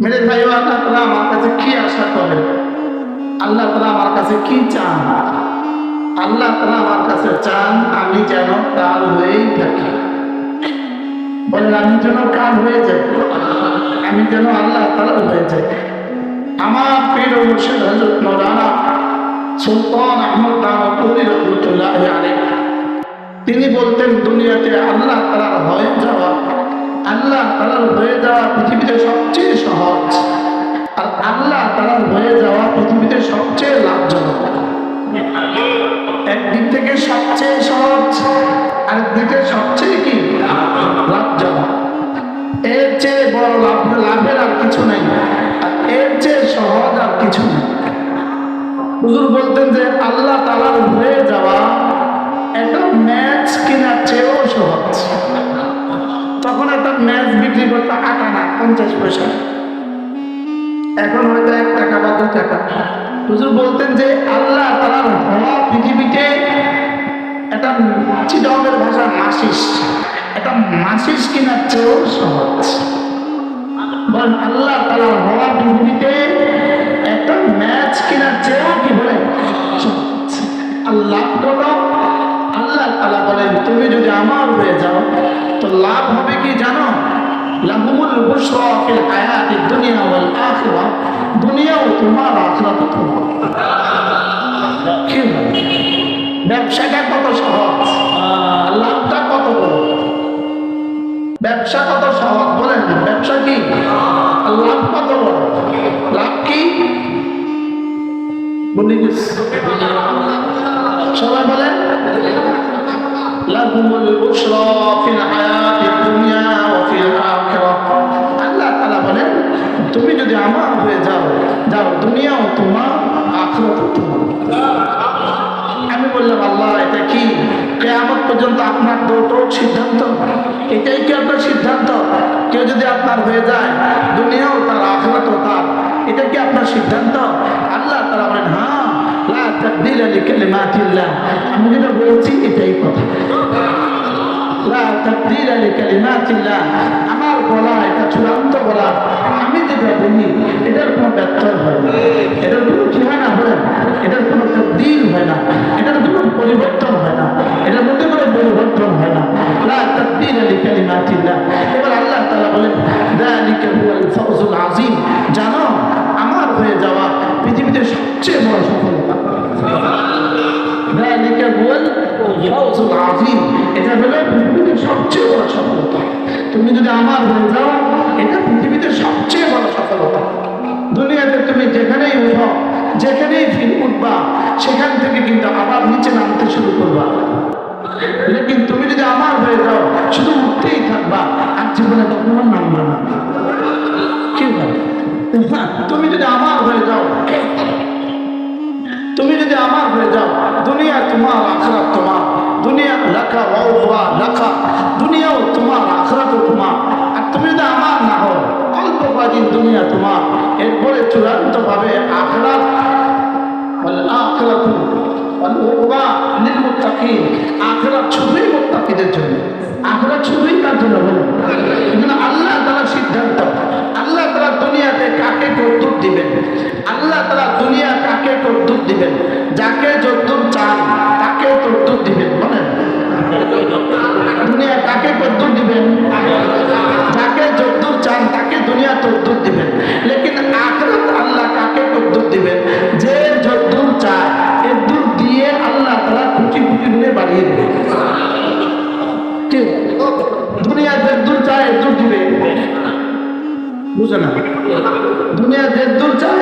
মেরে ভাই আল্লাহ তালা আমার কাছে কি আশা করেন আল্লাহ তালা আমার কাছে কি চান? আল্লাহ তালা আমার কাছে চান আমি যেন কাল হয়েই থাকি। বলেন আমি যেন কাল হয়ে যাই। আমি যেন আল্লাহ তালা হয়ে যাই। আমার প্রিয় মুর্শিদ হজরত মৌলানা সুলতান আহমদ নামপুরি রহমতুল্লাহ আলাইহি। তিনি বলতেন, দুনিয়াতে আল্লাহ তালার হয়ে যাওয়া আল্লাহ তালার হয়ে যাওয়া পৃথিবীতে সবচেয়ে সহজ। আর আল্লাহ তালার হয়ে যাওয়া পৃথিবীতে সবচেয়ে লাভজনক। একদিক থেকে সবচেয়ে সহজ আর দিকে সবচেয়ে কি? লাভজনক। এর চেয়ে বড় লাভ, লাভের আর কিছু নেই। আর এর চেয়ে সহজ আর কিছু নেই। হুজুর বলতেন যে, আল্লাহ তালার হয়ে যাওয়া একটা ম্যাচ কেনার চেয়েও সহজ। তখন একটা ম্যাচ বিক্রি করতে আট আনা, পঞ্চাশ পয়সা। এখন হয়তো এক টাকা বা দু টাকা। হুজুর বলতেন যে, আল্লাহ তালার হওয়া পৃথিবীতে একটা চিটকের ভাষা মাসিস। একটা মাসিস কেনার চেয়েও সহজ। বলেন, আল্লাহ তালার হওয়া পৃথিবীতে একটা ম্যাচ কেনার চেয়েও কি বলে আল্লাহ আল্লাহ তালা বলেন, তুমি যদি আমার হয়ে যাও বুশরা ফিল হায়াতিদ দুনিয়া ওয়াল আখিরা দুনিয়াও তোমার আখিরাতও তোমার ব্যবসাটা কত সহজ? লাভটা কত বড়? ব্যবসা কত সহজ? বলেন ব্যবসা কি? লাভ কত বড়? লাভ কি? বলি সবাই বলেন। ফিল হায়াতিদ দুনিয়া ওয়া ফিল তুমি যদি আমার হয়ে যাও যাও দুনিয়াও তোমার আখিরাতও তোমার। আমি বললাম, আল্লাহ, এটা কি? কেয়ামত পর্যন্ত আপনার দুটো সিদ্ধান্ত এটাই কি আপনার সিদ্ধান্ত? কেউ যদি আপনার হয়ে যায় দুনিয়াও তার আখরাতও তার, এটা কি আপনার সিদ্ধান্ত? আল্লাহ তারা বলেন হ্যাঁ আমি যেটা বলছি, এটাই কথা। আমার বলা এটা চূড়ান্ত বলা আমি যেটা বলি এটার কোনো ব্যর্থ হয় না। এটার কোনো চেহারা হয় না। এটার কোনো দিন হয় না। এটার কোনো পরিবর্তন হয় না। এটার মধ্যে কোনো পরিবর্তন হয় না। লা দিন আলী কালিমা চিল্লা এবার আল্লাহ তালা বলেন দালিকে ফৌজুল আজিম জানো আমার হয়ে যাওয়া পৃথিবীতে সবচেয়ে বড় সফলতা। দালিকে ফৌজুল আজিম হলো পৃথিবীতে সবচেয়ে বড় সফলতা। তুমি যদি আমার হয়ে যাও এটা পৃথিবীতে সবচেয়ে বড় সফলতা। দুনিয়াতে তুমি যেখানেই উঠো যেখানেই ফির উঠবা সেখান থেকে কিন্তু আবার নিচে নামতে শুরু করবা। লেকিন তুমি যদি আমার হয়ে যাও শুধু উঠতেই থাকবা আর জীবনে কখনো নামবা না। কি হ্যাঁ, তুমি যদি আমার হয়ে যাও তুমি যদি আমার হয়ে যাও লেখা ওয়া লেখা দুনিয়াও তোমার, আখরাতও তোমার। আর তুমি যদি আমার না হও, অল্প কদিন দুনিয়া তোমার। এরপরে চূড়ান্ত ভাবে আখরাত আখরাত আখরাত শুধুই মোত্তাকিদের জন্য। আখরাত শুধুই তার জন্য বলো কিন্তু আল্লাহ তারা সিদ্ধান্ত, আল্লাহ তারা দুনিয়াতে কাকে কর্তুক দিবেন? আল্লাহ তারা দুনিয়া কাকে কর্তুক দিবেন? যাকে যদ্দুর বুঝে না। দুনিয়া যে দূর চায়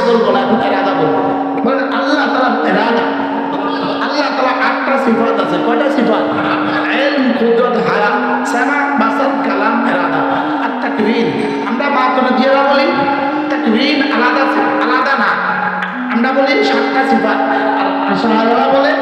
ইচ্ছে বলব না, এখন এরাদা বলব। বলেন, আল্লাহ তালা এরাদা। আল্লাহ তালা আটটা সিফাত আছে, কয়টা সিফাত? এলম কুদরত, হায়া সামা বাসার কালাম, এরাদা আর তাকবীর। আমরা মাতুরিদিয়ারা বলি, তাকবীর আলাদা আলাদা না। আমরা বলি সাতটা সিফাত, আর আশাহারা বলে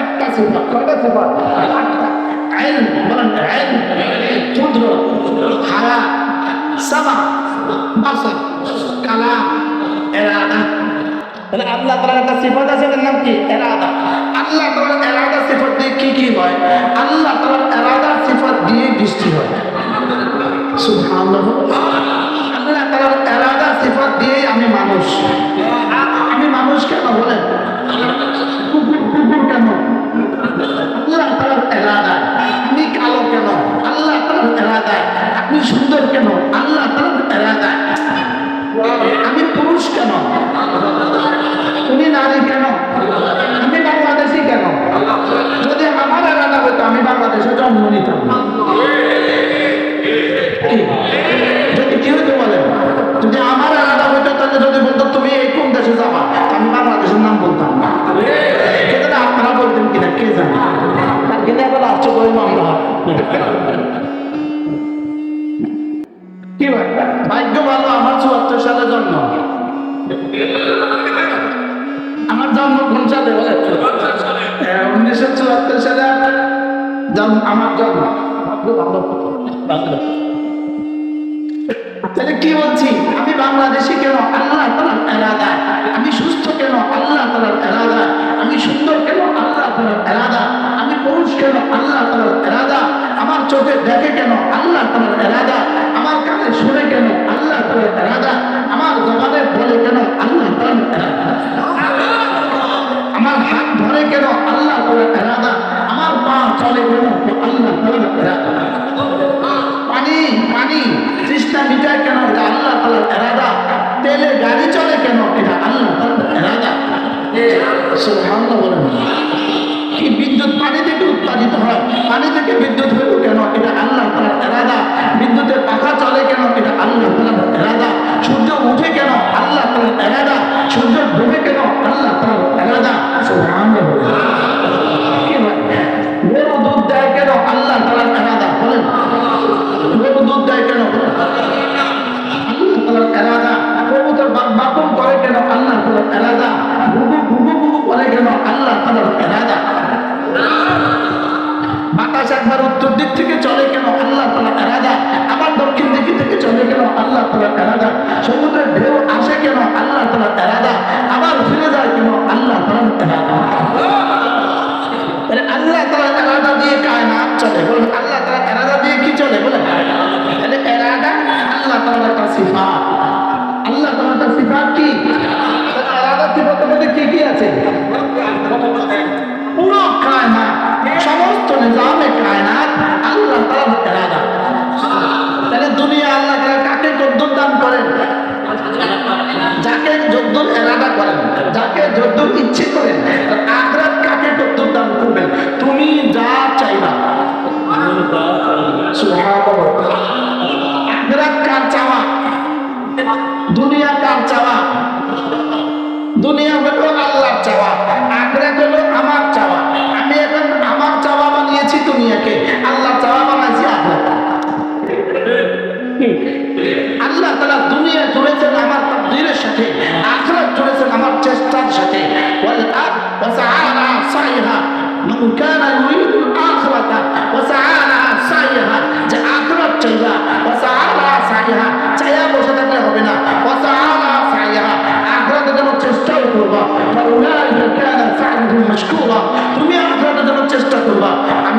আটটা সিফাত। কয়টা সিফাত? আটটা। এলম বলেন এলম কুদরত, হায়া সামা বাসার কালাম তাহলে আল্লাহ তালার একটা সিফত আছে, এটার নাম কি? এরাদা। আল্লাহ তালার এরাদা সিফত দিয়ে কি কি হয়? আল্লাহ তালার এরাদা সিফত দিয়ে বৃষ্টি হয়। আল্লাহ তালার এরাদা সিফত দিয়ে আমি মানুষ। আমি মানুষ কেন বলেন? কুকুর কেন? আল্লাহ তালার এরাদা। আমি কালো কেন? আল্লাহ তালার এরাদা। আপনি সুন্দর কেন? আল্লাহ তালার এরাদা। আমি পুরুষ কেন? কি ভাগ্য ভালো, আমার চুয়াত্তর সালে জন্ম। আমার জন্ম কোন সালে উনিশশো চুয়াত্তর সালে আমার জন্ম। ভাগ্য ভালো। তাহলে কি বলছি? আমি বাংলাদেশি কেন? আল্লাহ তালার এরাদা আমি সুস্থ কেন? আল্লাহ তালার এরাদা আমি সুন্দর কেন? আল্লাহ তালার এরাদা পুরুষ কেন আল্লাহ তালার এরাদা। আমার চোখে দেখে কেন আল্লাহ তালার এরাদা? আমার কানে শুনে কেন আল্লাহ তালার এরাদা? আমার জবানে বলে কেন আল্লাহ তালার এরাদা? আমার হাত ধরে কেন আল্লাহ তালার এরাদা? আমার পা চলে কেন আল্লাহ তালার এরাদা? পানি পানি তৃষ্ণা মিটায় কেন এটা আল্লাহ তালার এরাদা? তেলে গাড়ি চলে কেন এটা আল্লাহ তালার এরাদা? বিদ্যুৎ পানি থেকে উৎপাদিত হয়। পানি থেকে বিদ্যুৎ হলো কেন এটা আল্লাহ তালার এরাদা। বিদ্যুতের পাখা চলে কেন? এটা আল্লাহ তালার এরাদা। সূর্য উঠে কেন? আল্লাহ তালার এরাদা। সূর্য ডুবে কেন? আল্লাহ তালার এরাদা। আল্লাহ তালার এরাদা। একবার উত্তর দিক থেকে চলে কেন আল্লাহ তালার এরাদা আবার দক্ষিণ দিক থেকে চলে কেন আল্লাহ তালার এরাদা সমুদ্রের ঢেউ আসে কেন আল্লাহ তালার এরাদা আবার ফিরে যায় কেন আল্লাহ তালার এরাদা আল্লাহ তালা এরাদা দিয়ে কায়নাত চলে। বলুন, আল্লাহ তালা এরাদা দিয়ে কি চলে? বলেন তাহলে এরাদা আল্লাহ তালার একটা সিফাত। আল্লাহ তালার একটা সিফাত কি? এরাদা সিফাতের মধ্যে কি কি আছে? পুরো কায়নাত। সমস্ত নিজামে কায়নাত আল্লাহ তালার এরাদা তাহলে দুনিয়া আল্লাহ কাকে কদ্দুর দান করেন? যাকে যদ্দুর এরাদা করেন, যাকে যদ্দুর ইচ্ছে করেন আখরাত কাকে কদ্দুর দান করবেন? তুমি যা চাইবা। আখরাত কার চাওয়া? দুনিয়া কার চাওয়া? দুনিয়া হলো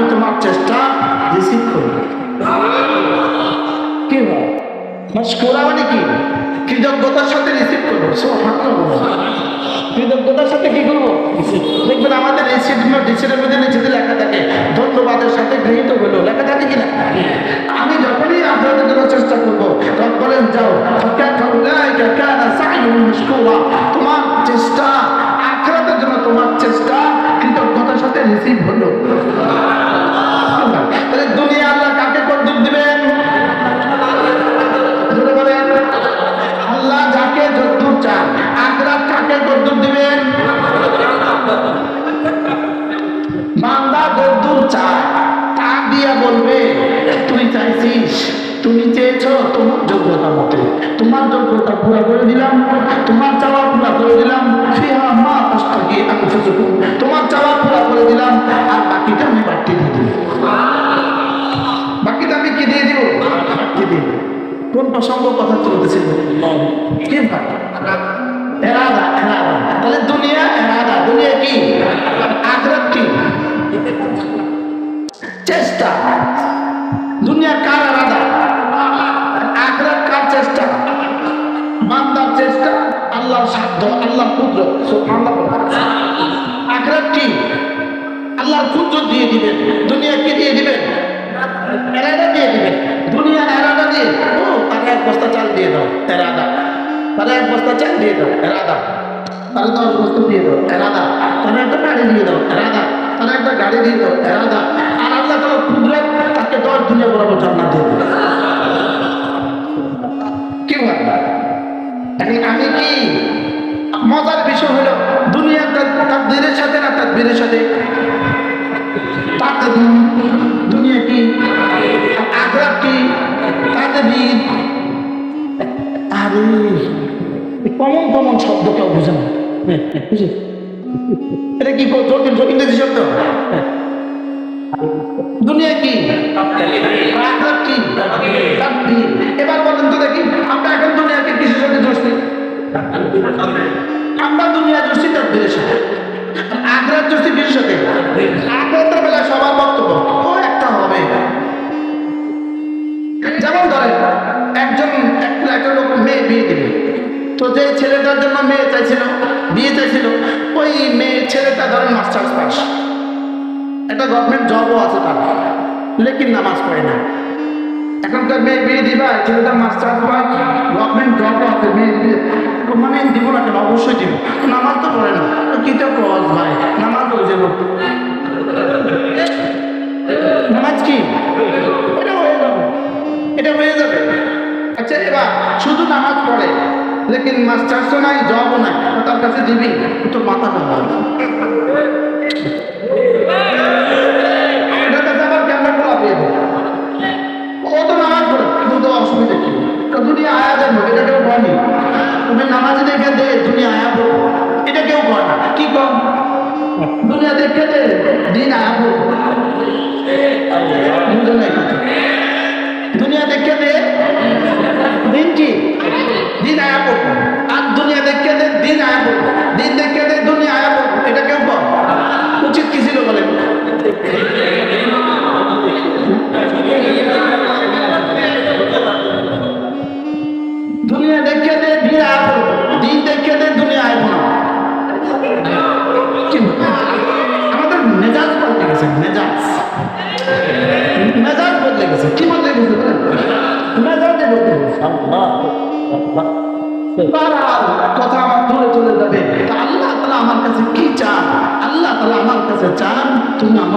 আমি তোমার চেষ্টা রিসিভ করব কি মানে কি? কৃতজ্ঞতার সাথে রিসিভ করব। কৃতজ্ঞতার সাথে কি করব? দেখবেন আমাদের রিসিপ্ট রিসিপ্টের মধ্যে নিচেতে লেখা থাকে, ধন্যবাদের সাথে গৃহীত হলো। লেখা থাকে কিনা? আমি যখনই আপনাদের জন্য চেষ্টা করব বলেন, যাও। তোমার চেষ্টা, আখরাতের জন্য তোমার চেষ্টা কৃতজ্ঞতার সাথে রিসিভ হলো। চাইছিস, তুমি চেয়েছ তোমার যোগ্যতা মতে। তোমার যোগ্যতা পুরা করে দিলাম, তোমার চাওয়া পুরা করে দিলাম মা তাস্তাগি আনফুসুকুম তোমার চাওয়া পুরা করে দিলাম, আর বাকিটা আমি বাড়তি দিয়ে দিলাম বাকিটা আমি কি দিয়ে দিব? বাড়তি দিয়ে দিব। কোন প্রসঙ্গ কথা চলতেছিল কি এরাদা এরাদা। তাহলে দুনিয়া, এরাদা। দুনিয়া কি? আখরাত আল্লাহর সাধ্য আল্লাহ পুত্র আখরাত কি? আল্লাহর পুত্র দিয়ে দিবেন দুনিয়া কি দিয়ে দিবেন, এরাদা দিয়ে দিবেন দুনিয়া এরাদা দিয়ে, ও তারা এক বস্তা চাল দিয়ে দাও, এরাদা। তারা এক বস্তা চাল দিয়ে দাও, এরাদা। তারা দশ বস্তু দিয়ে দাও, এরাদা। তারা একটা গাড়ি দিয়ে দাও, এরাদা। তারা একটা গাড়ি দিয়ে দাও, এরাদা। আর আল্লাহ তারা কুদরত তাকে দশ দুনিয়া বরাবর জান্নাত দিয়ে দেবে। কি ভাবনা এখন আমি কি? মজার বিষয় হলো দুনিয়া তার দিনের সাথে না সাথে? দুনিয়া কি? আগ্রাত কি? তাতে বীর আরে কমন কমন শব্দ কেউ বুঝে না। বুঝে। এটা কি জটিল ইংরেজি শব্দ? দুনিয়া কি। এবার বলেন তো দেখি। আমরা দুনিয়া জড়ছি তাকদীরের সাথে আখরাত জড়ছি কিসের সাথে বেলা সবার বক্তব্য, ও একটা হবে। যেমন ধরেন, একজন একটা লোক মেয়ে বিয়ে দিবে। তো যে ছেলেটার জন্য মেয়ে চাইছিল, বিয়ে চাইছিল, ওই মেয়ে ছেলেটা ধরেন মাস্টার্স পাস। একটা গভর্নমেন্ট জবও আছে তার। লেকিন নামাজ পড়ে না। এখনকার মেয়ে বিয়ে দিবা, ছেলেটা মাস্টার পাস গভর্নমেন্ট জবও আছে, মেয়ে বিয়ে। মানে দিব না কেন? অবশ্যই দিব। নামাজ তো পড়ে না। কি তো কজ ভাই? নামাজ হয়ে যাব। নামাজ কি? এটা হয়ে যাবে। এটা হয়ে যাবে। আচ্ছা এবার শুধু নামাজ পড়ে, লেকিন মাস্টার্সও নাই জবও নাই। তার কাছে দিবি, তোর মাথা কামড় দুনিয়া দেখে দে দিন আয়া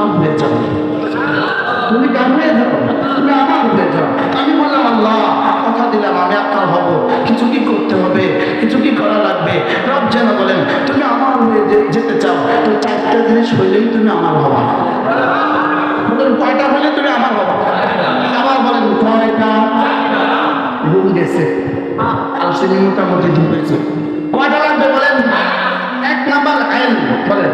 আমার হয়ে যাও তুমি কার হয়ে যাও তুমি আমার হয়ে যাও আমি বললাম, আল্লাহ, কথা দিলাম, আমি আপনার হব। কিছু কি করতে হবে? কিছু কি করা লাগবে? রব যেন বলেন, তুমি আমার হয়ে যেতে চাও, তো চারটা জিনিস হইলেই তুমি আমার হবা কয়টা হলে তুমি আমার হবা আবার বলেন, কয়টা? ঘুম গেছে। আসেনি মোটামুটি ঢুকেছে। কয়টা লাগবে বলেন? এক নাম্বার আইন বলেন।